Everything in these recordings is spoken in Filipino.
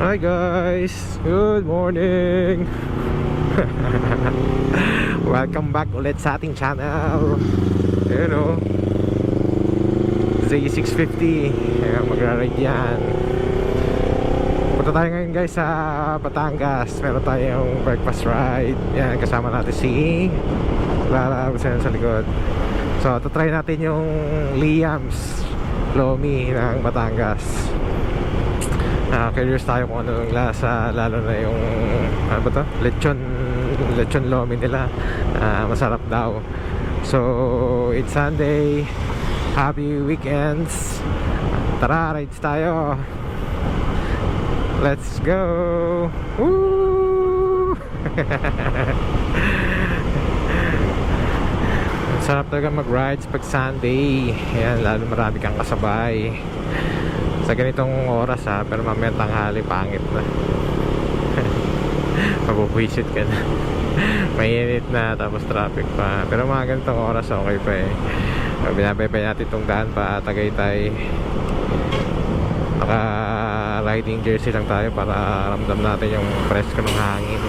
Hi guys, good morning. Welcome back ulit sa ating channel. Ayan o Z650 Ayan, magra-ride yan. Punta tayo ngayon guys sa Batangas. Meron tayong breakfast ride. Yan, kasama natin si Lara Busan sa likod. So, tatry natin yung Liam's Lomi ng Batangas Ah, curious tayo kung ano yung lasa lalo na yung ano ba to? lechon lechon lomi nila. Ah, masarap daw. So it's Sunday. Happy weekends. Tara rides tayo. Let's go. Woo! Sarap talaga mag-rides pag Sunday. Ayan, lalo marami kang kasabay sa ganitong oras ha pero mamaya tanghali pangit na. Mabubwisit ka na. Mainit na tapos traffic pa. Pero mga ganitong oras okay pa eh. Binabaybay natin itong daan pa Tagaytay. Naka riding jersey lang tayo para ramdam natin yung presko ng hangin.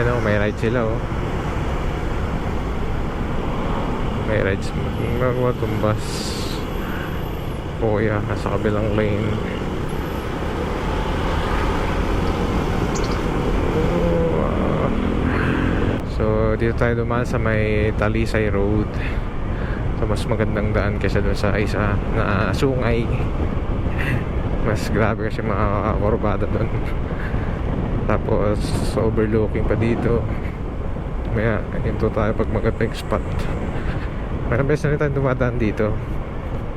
Yan o may ride sila oh. May rides. Bus kuya nasa kabilang lane. So dito tayo dumaan sa may Talisay Road. So mas magandang daan kaysa dun sa isa na sungay. Mas grabe kasi mga korbada dun. Tapos overlooking pa dito. Maya hinto tayo pag magandang spot. Parang beses na rin tayo dumadaan dito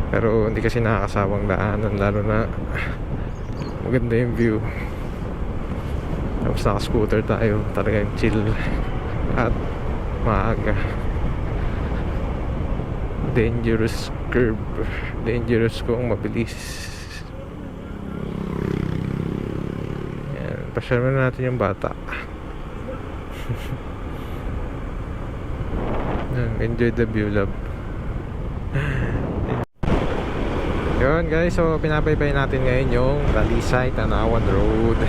pero hindi kasi nakakasawang daanan lalo na maganda yung view. Tapos naka scooter tayo talagang chill at maaga. Dangerous curve dangerous kung mabilis. Yan natin yung bata. Enjoy the view love Yun guys, so pinabaybay natin ngayon yung Dalisay Tanawan Road.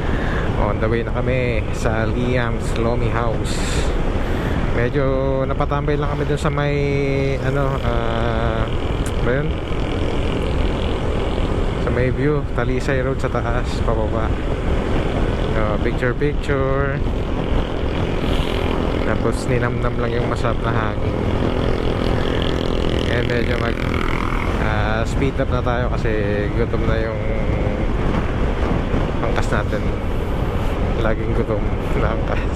On the way na kami sa Liam's Lomi House. Medyo napatambay lang kami dun sa may ano, ah yun? Sa may view, Talisay Road sa taas, pababa. So, Picture picture. Tapos ninamnam lang yung masarap na hangin. And medyo mag Ah, speed up na tayo kasi gutom na yung angkas natin. Laging gutom na angkas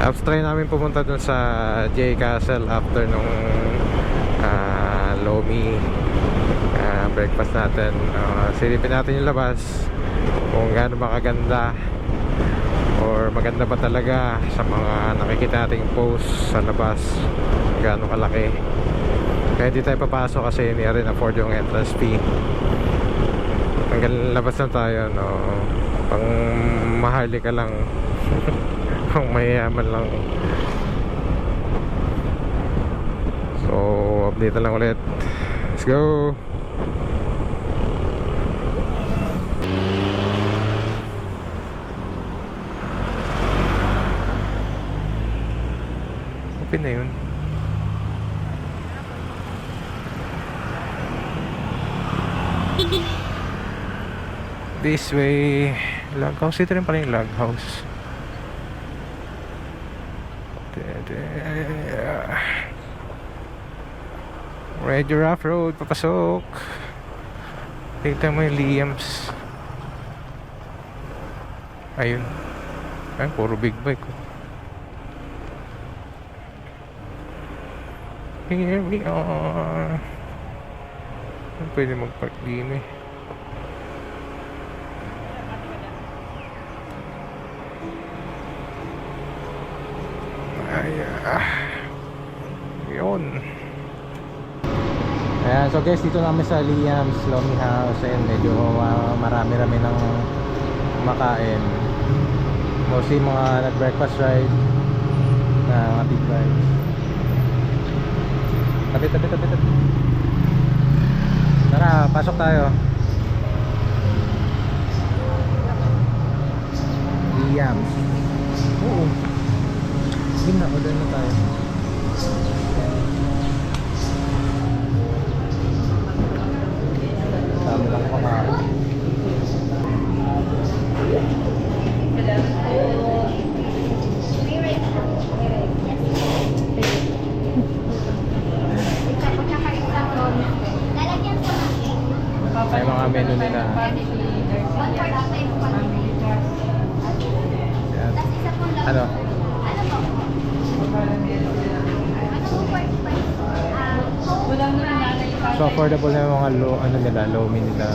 tapos try namin pumunta dun sa J Castle after nung ah, Lomi ah, breakfast natin. Uh, silipin natin yung labas kung gaano ba or maganda ba talaga sa mga nakikita nating post sa labas gaano kalaki kaya hindi tayo papasok kasi hindi rin afford yung entrance fee. Hanggang labas na tayo no? Pang mahali ka lang. Pang mayayaman lang. So update na lang ulit. Let's go! Open na yun This way Log house. Ito rin pala yung log house. Medyo rough road Papasok. Tignan mo yung Liams. Ayun. Ay, puro big bike oh. Here we are Pwede mag-park din eh Ay, ah. Yun. Ayan, so guys, dito namin sa Liam's Lomi House. Ayan, medyo marami-rami ng makain. Mostly mga nag-breakfast ride na mga big rides. Tabi, tabi, tabi, tabi. Tara, pasok tayo. Yam. Oo. Yun na, order na tayo. Tama lang kumakain. Affordable na yung mga low, ano nila, low nila.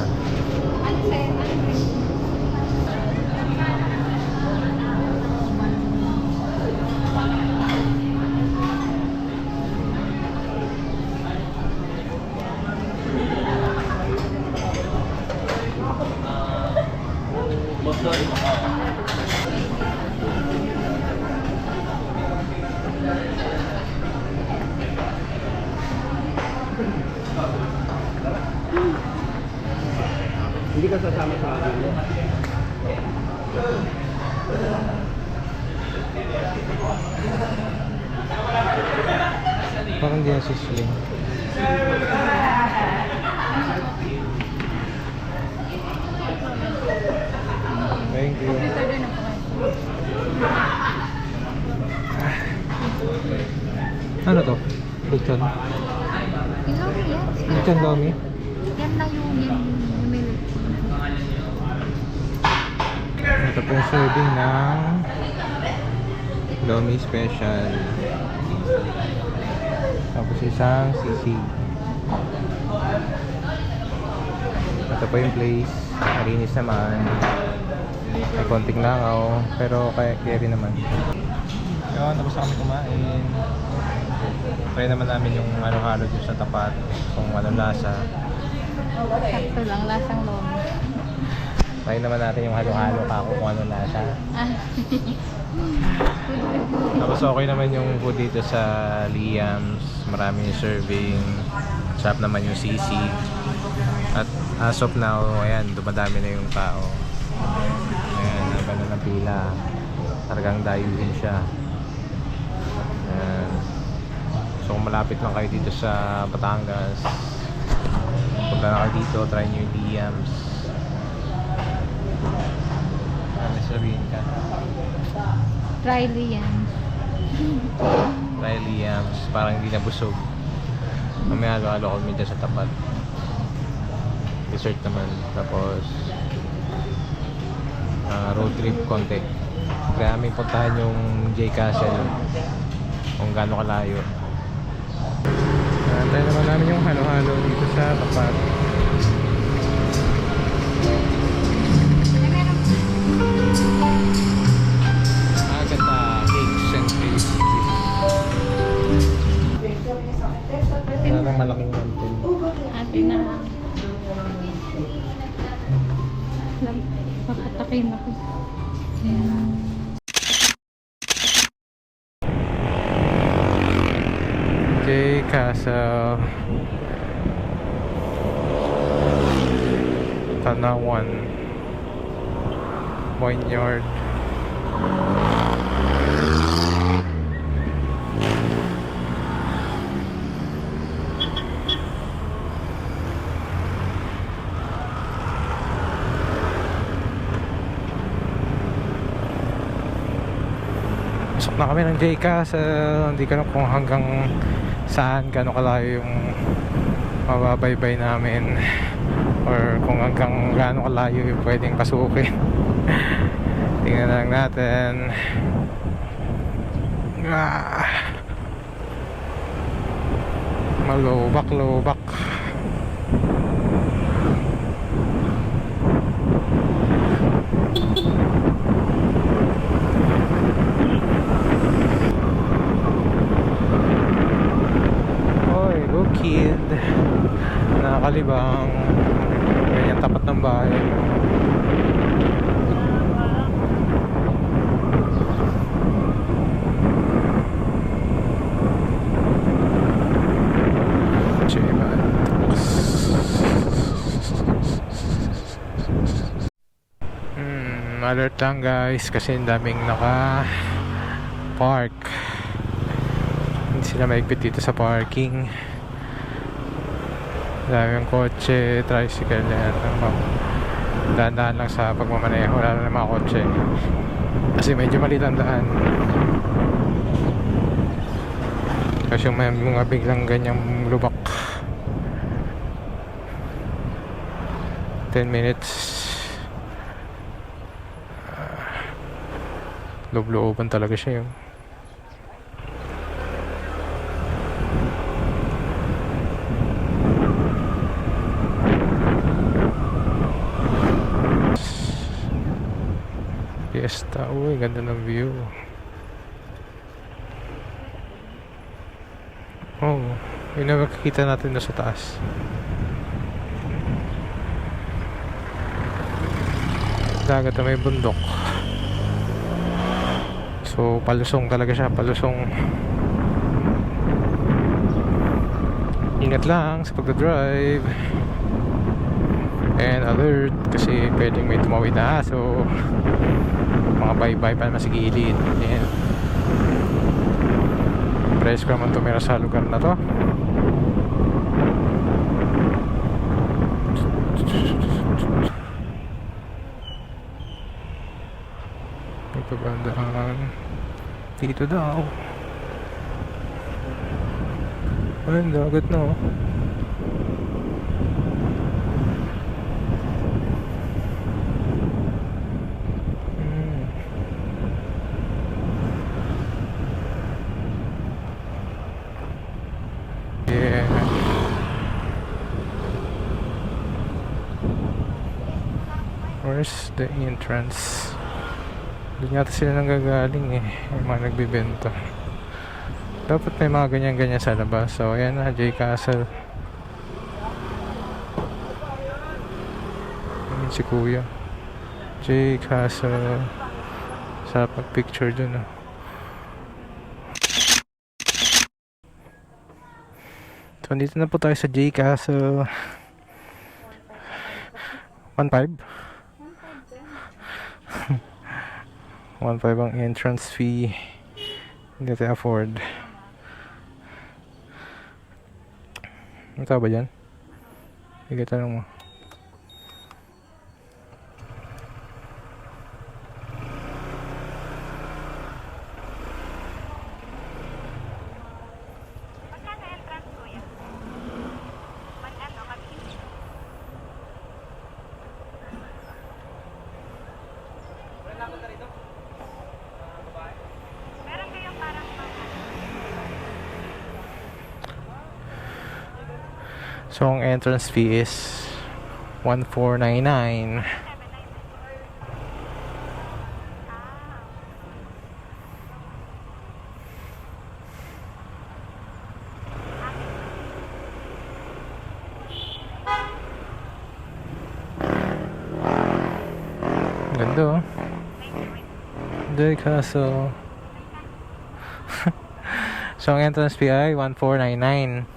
Parang di nasisling. Thank you. Ano to? Lechon? Ilong yan. Lechon lomi? Yan na yung yung Ito po yung serving ng lomi special. Tapos isang sisig. Ito po yung place. Malinis naman. May konting langaw. Pero kaya carry naman. Yun, tapos kami kumain. Try naman namin yung halo-halo dun sa tapat. Kung anong lasa. Sakto lang, lomi. Try naman natin yung halo-halo pa kung anong lasa. Tapos okay naman yung food dito sa Liam's. Maraming serving. Sarap naman yung sisig. At as of now, ayan, dumadami na yung tao. Ayan, iba na ng pila. Talagang dayuhin siya. Ayan. So kung malapit lang kayo dito sa Batangas, punta na kayo dito, try nyo yung Liam's. Ano sabihin ka? Riley yan. Try Liam's, parang hindi nabusog. Mamaya halo-halo kami dyan sa tapat. Dessert naman. Tapos, ah, road trip konti. Kaya may puntahan yung J Castle kung gaano kalayo. Antay naman namin yung halo-halo dito sa tapat. J Castle Tanawan Vineyard Pasok na kami ng J Castle Hindi ko alam kung hanggang saan gaano kalayo yung mababaybay namin or kung hanggang gaano kalayo yung pwedeng pasukin. Tingnan na lang natin. Ah. malubak lubak Hoy, go kid. Nakakalibang. Ganyan tapat ng bahay. Hmm, alert lang guys kasi ang daming naka park hindi sila maigpit dito sa parking daming kotse tricycle yan. Dahan-dahan lang sa pagmamaneho wala na mga kotse. Kasi medyo maliit daan. Kasi may mga biglang ganyang lubak. 10 minutes. Loob-looban talaga siya yun Fiesta, uy, ganda ng view. Oh, yun na makikita natin na sa taas. Dagat na may bundok. So palusong talaga siya palusong. Ingat lang sa pagdadrive. And alert kasi pwedeng may tumawid na aso mga bye-bye pa naman sa gilid. Yan presko naman tumira sa lugar na to. May pabandaan dito daw. Ayun dagat na oh Hmm. Yeah. Where's the entrance? Doon yata sila nanggagaling eh. Yung mga nagbibenta. Dapat may mga ganyan-ganyan sa labas. So, ayan na, J Castle. Ayan si Kuya. J Castle. Sa pag-picture dun ah. So, dito na po tayo sa J Castle. 1.5? 1.5 ang entrance fee. Hindi natin afford. Ano ba dyan? Sige, tanong mo. So, ang entrance fee is 1499. Ganda oh. Hindi, kaso... so, ang entrance fee ay 1499.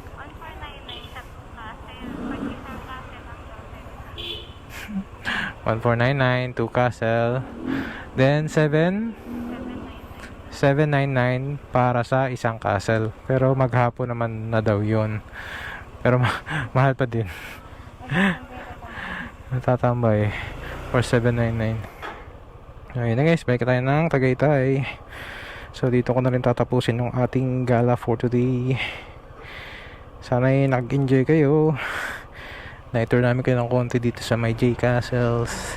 1499 to Castle. Then 7 799 para sa isang castle. Pero maghapon naman na daw 'yon. Pero ma- mahal pa din. Natatambay for 799. Ayun na guys, balik tayo ng Tagaytay. So dito ko na rin tatapusin yung ating gala for today. Sana ay nag-enjoy kayo. Na-tour namin kayo ng konti dito sa may J Castles.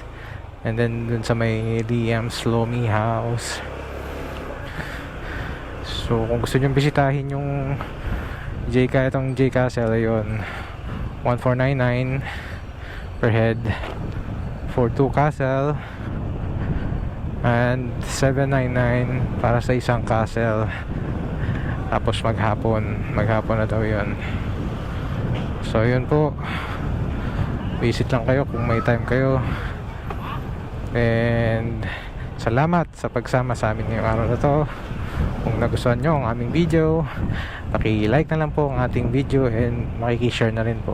And then dun sa may Liam's Lomi House. So kung gusto nyo bisitahin yung J itong J Castle ayun 1499 per head for two castle and 799 para sa isang castle tapos maghapon maghapon na daw yun so yun po visit lang kayo kung may time kayo and salamat sa pagsama sa amin ngayong araw na to kung nagustuhan nyo ang aming video paki-like na lang po ang ating video and makiki-share na rin po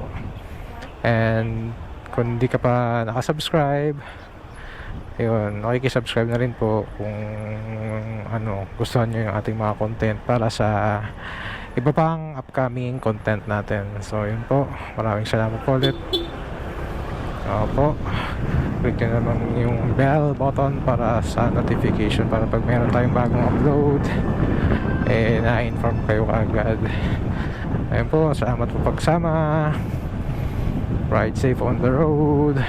and kung hindi ka pa nakasubscribe Ayun, nakikisubscribe na rin po kung ano, gustuhan nyo yung ating mga content para sa iba pang upcoming content natin. So, yun po. Maraming salamat po ulit. Opo. Click nyo naman yung bell button para sa notification para pag meron tayong bagong upload eh na-inform kayo agad. Ayun po, salamat po pagsama. Ride safe on the road.